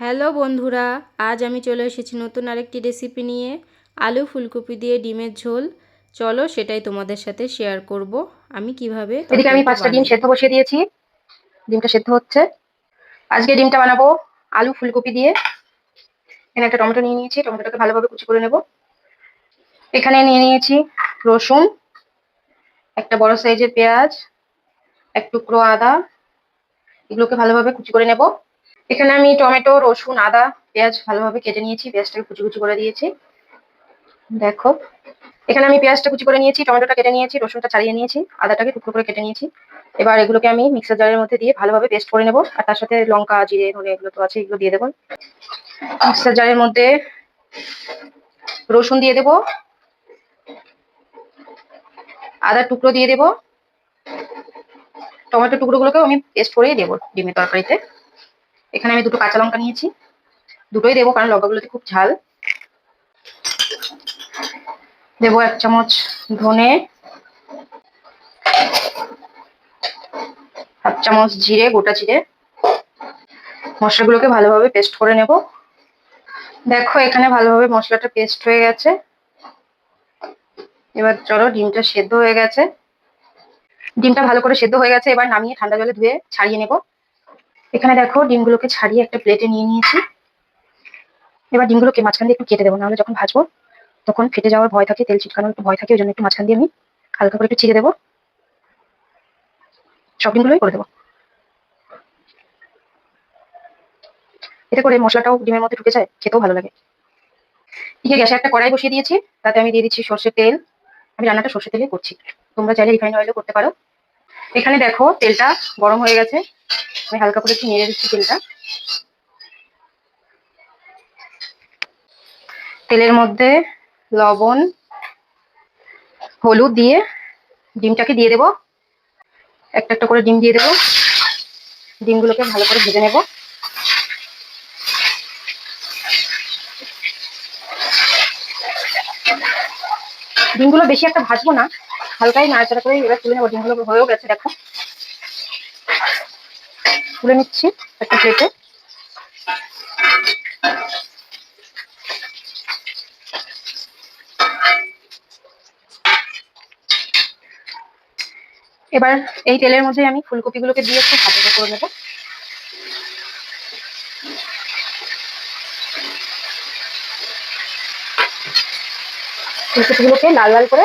Hello বন্ধুরা আজ আমি চলে এসেছি নতুন আরেকটি রেসিপি নিয়ে। আলু ফুলকপি দিয়ে ডিমের ঝোল। চলো সেটাই তোমাদের সাথে শেয়ার করব। আমি কীভাবে এদিকে আমি পাঁচটা ডিম সেদ্ধ বসিয়ে দিয়েছি। ডিমটা সেদ্ধ হচ্ছে। আজকে ডিমটা বানাবো আলু ফুলকপি দিয়ে। এখানে একটা টমেটো নিয়ে নিয়েছি টমেটোটাকে ভালোভাবে কুচি করে নেব। এখানে নিয়ে নিয়েছি রসুন একটা বড় সাইজের পেঁয়াজ এক টুকরো আদা। এগুলোকে ভালোভাবে কুচি করে নেব। এখানে আমি টমেটো, রসুন, আদা, পেঁয়াজ ভালোভাবে কেটে নিয়েছি, পেঁয়াজটাকে কুচি কুচি করে দিয়েছি। দেখো, এখানে আমি পেঁয়াজটা কুচি করে নিয়েছি, টমেটোটা কেটে নিয়েছি, রসুনটা ছাড়িয়ে নিয়েছি, আদাটাকে টুকরো করে কেটে নিয়েছি। এবার এগুলোকে আমি মিক্সার জারের মধ্যে দিয়ে ভালোভাবে পেস্ট করে নেব, আর তার সাথে লঙ্কা, জিরে ধরে এগুলো তো আছে, এগুলো দিয়ে দেবো। মিক্সার জারের মধ্যে রসুন দিয়ে দেব। আদার টুকরো দিয়ে দেব। টমেটো টুকরোগুলোকেও আমি পেস্ট করেই দেবো ডিমের তরকারিতে। এখানে আমি দুটো কাঁচা লঙ্কা নিয়েছি। দুটোই দেবো, কারণ লঙ্কাগুলোতে খুব ঝাল। দেবো এক চামচ ধনে হাফ চামচ জিরে, গোটা জিরে। মশলাগুলোকে ভালোভাবে পেস্ট করে নেব। দেখো, এখানে ভালোভাবে মশলাটা পেস্ট হয়ে গেছে। এবার চলো ডিমটা সেদ্ধ হয়ে গেছে। ডিমটা ভালো করে সেদ্ধ হয়ে গেছে, এবার নামিয়ে ঠান্ডা জলে ধুয়ে ছাড়িয়ে নেব। এখানে দেখো ডিমগুলোকে ছাড়িয়ে একটা প্লেটে নিয়ে নিয়েছি। এবার ডিমগুলোকে মাঝখান দিয়ে একটু কেটে দেবো, নাহলে যখন ভাজবো তখন ফেটে যাওয়ার ভয় থাকে, তেল ছিটকানোর একটু ভয় থাকে, ওই জন্য একটু মাঝখান দিয়ে আমি হালকা করে একটু ছিঁড়ে দেবো। সব ডিমগুলোই করে দেবো। এতে করে মশলাটাও ডিমের মধ্যে ঢুকে যায়, খেতেও ভালো লাগে। এদিকে গ্যাসে একটা কড়াই বসিয়ে দিয়েছি, তাতে আমি দিয়ে দিচ্ছি সর্ষের তেল। আমি রান্নাটা সর্ষের তেলে করছি। তোমরা চাইলে রিফাইন অয়েলও করতে পারো। এখানে দেখো তেলটা গরম হয়ে গেছে। আমি হালকা করে একটু নেড়ে দিচ্ছি তেলটা। তেলের মধ্যে লবণ, হলুদ দিয়ে ডিমটাকে দিয়ে দেব। একটা একটা করে ডিম দিয়ে দেবো। ডিমগুলোকে ভালো করে ভেজে নেব। ডিমগুলো বেশি একটা ভাজবো না। হালকাই নাড়াচাড়া করে এবার তুলে নেব, ডিমগুলো হয়েও গেছে, দেখো। তুলে নিচ্ছি একটা প্লেটে এবার এই তেলের মধ্যে আমি ফুলকপিগুলোকে দিয়ে একটু ভাজা করে নেব। ফুলকপিগুলোকে লাল লাল করে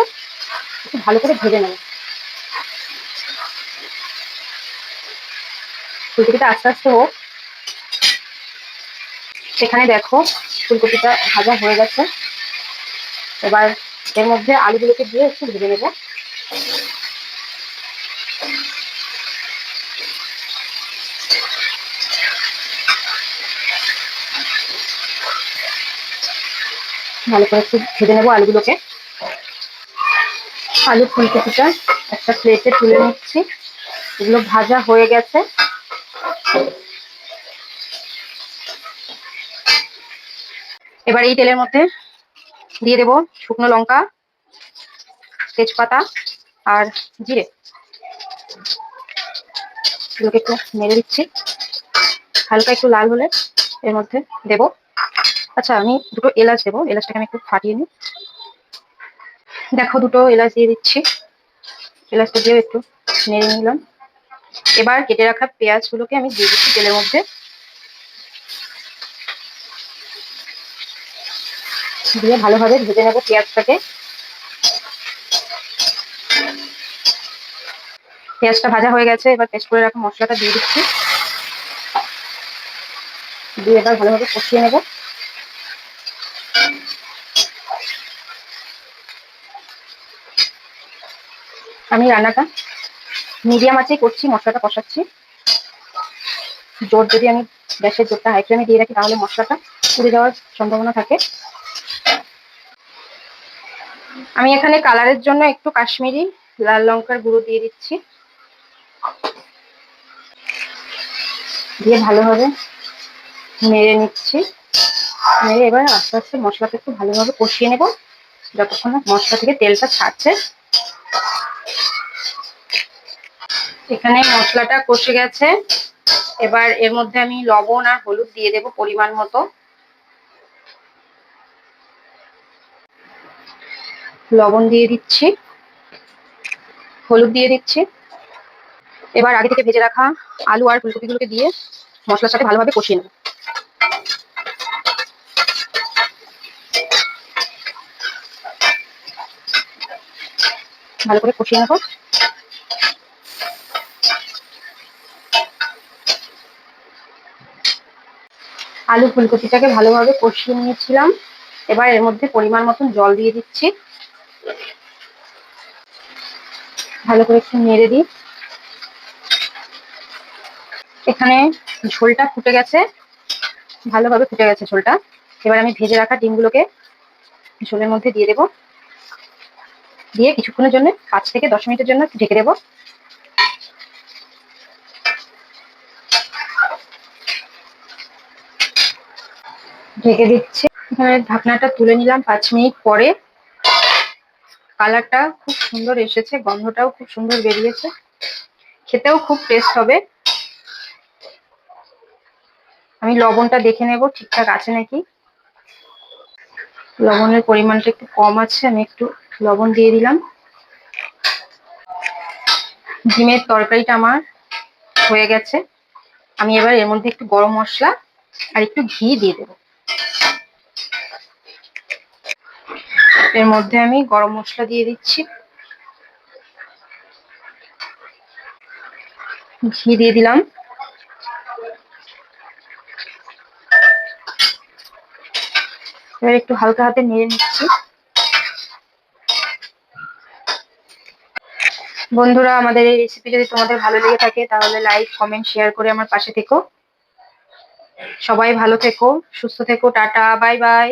ভালো করে ভেজে নেব। ফুলকপিটা আস্তে আস্তে হোক। সেখানে দেখো ফুলকপিটা ভাজা হয়ে গেছে। এবার এর মধ্যে আলুগুলোকে দিয়ে একটু ভেজে নেব। ভালো করে একটু ভেজে নেব আলুগুলোকে। আলু ফুলকপিটা একটা প্লেটে তুলে নিচ্ছি। এগুলো ভাজা হয়ে গেছে। এবার এই তেলের মধ্যে দিয়ে দেবো শুকনো লঙ্কা, তেজপাতা আর জিরে। এগুলোকে একটু মেরে দিচ্ছি। হালকা একটু লাল হলে এর মধ্যে দেবো। আচ্ছা আমি দুটো এলাচ দেবো। এলাচটাকে আমি একটু ফাটিয়ে নিই। দেখো দুটো এলাচ দিয়ে দিচ্ছি। এলাচটা দিয়েও একটু নেড়ে নিলাম। এবার কেটে রাখা পেঁয়াজগুলোকে আমি দিয়ে দিচ্ছি তেলের মধ্যে। দিয়ে ভালোভাবে ভেজে নেব পেঁয়াজটাকে। পেঁয়াজটা ভাজা হয়ে গেছে, এবার পেস্ট করে রাখা মশলাটা দিয়ে দিচ্ছি। দিয়ে এবার ভালোভাবে কষিয়ে নেব। আমি রান্নাটা মিডিয়াম আঁচেই করছি, মশলাটা কষাচ্ছি। জোর যদি আমি গ্যাসের জোরটা হাই ফ্লেমে দিয়ে রাখি, তাহলে মশলাটা পুড়ে যাওয়ার সম্ভাবনা থাকে। আমি এখানে কালারের জন্য একটু কাশ্মীরি, লাল লঙ্কার গুঁড়ো দিয়ে দিচ্ছি। দিয়ে ভালোভাবে নেড়ে নিচ্ছি। নেড়ে এবার আস্তে আস্তে মশলাটা একটু ভালোভাবে কষিয়ে নেব, যতক্ষণ মশলা থেকে তেলটা ছাড়ছে। এখানে মশলাটা কষে গেছে। এবার এর মধ্যে আমি লবণ আর হলুদ দিয়ে দেব পরিমাণ মতো। লবণ দিয়ে দিচ্ছি। হলুদ দিয়ে দিচ্ছি। এবার আগে থেকে ভেজে রাখা আলু আর ফুলকপিগুলোকে দিয়ে মশলার সাথে ভালোভাবে কষিয়ে নেব। ভালো করে কষিয়ে নেব। আলু ফুলকপিটাকে ভালোভাবে কষিয়ে নিয়েছিলাম। এবার এর মধ্যে পরিমাণ মতন জল দিয়ে দিচ্ছি। ভালো করে একটু নেড়ে দিই। এখানে ঝোলটা ফুটে গেছে। ভালোভাবে ফুটে গেছে ঝোলটা। এবার আমি ভেজে রাখা ডিমগুলোকে ঝোলের মধ্যে দিয়ে দেব। দিয়ে কিছুক্ষণের জন্য পাঁচ থেকে দশ মিনিটের জন্য ঢেকে দেবো। ঢেকে দিচ্ছি। এখানে ঢাকনাটা তুলে নিলাম পাঁচ মিনিট পরে। কালারটা খুব সুন্দর এসেছে, গন্ধটাও খুব সুন্দর বেরিয়েছে। খেতেও খুব টেস্ট হবে। আমি লবণটা দেখে নেব, ঠিকঠাক আছে নাকি? লবণের পরিমাণটা একটু কম আছে, আমি একটু লবণ দিয়ে দিলাম। ডিমের তরকারিটা আমার হয়ে গেছে। আমি এবার এর মধ্যে একটু গরম মশলা আর একটু ঘি দিয়ে দেবো। এর মধ্যে আমি গরম মশলা দিয়ে দিচ্ছি। ঘি দিয়ে দিলাম। এবার একটু হালকা হাতে নেড়ে নিচ্ছি। বন্ধুরা, আমাদের এই রেসিপি যদি তোমাদের ভালো লেগে থাকে, তাহলে লাইক কমেন্ট শেয়ার করে আমার পাশে থেকো। সবাই ভালো থেকো, সুস্থ থেকো, টাটা বাই বাই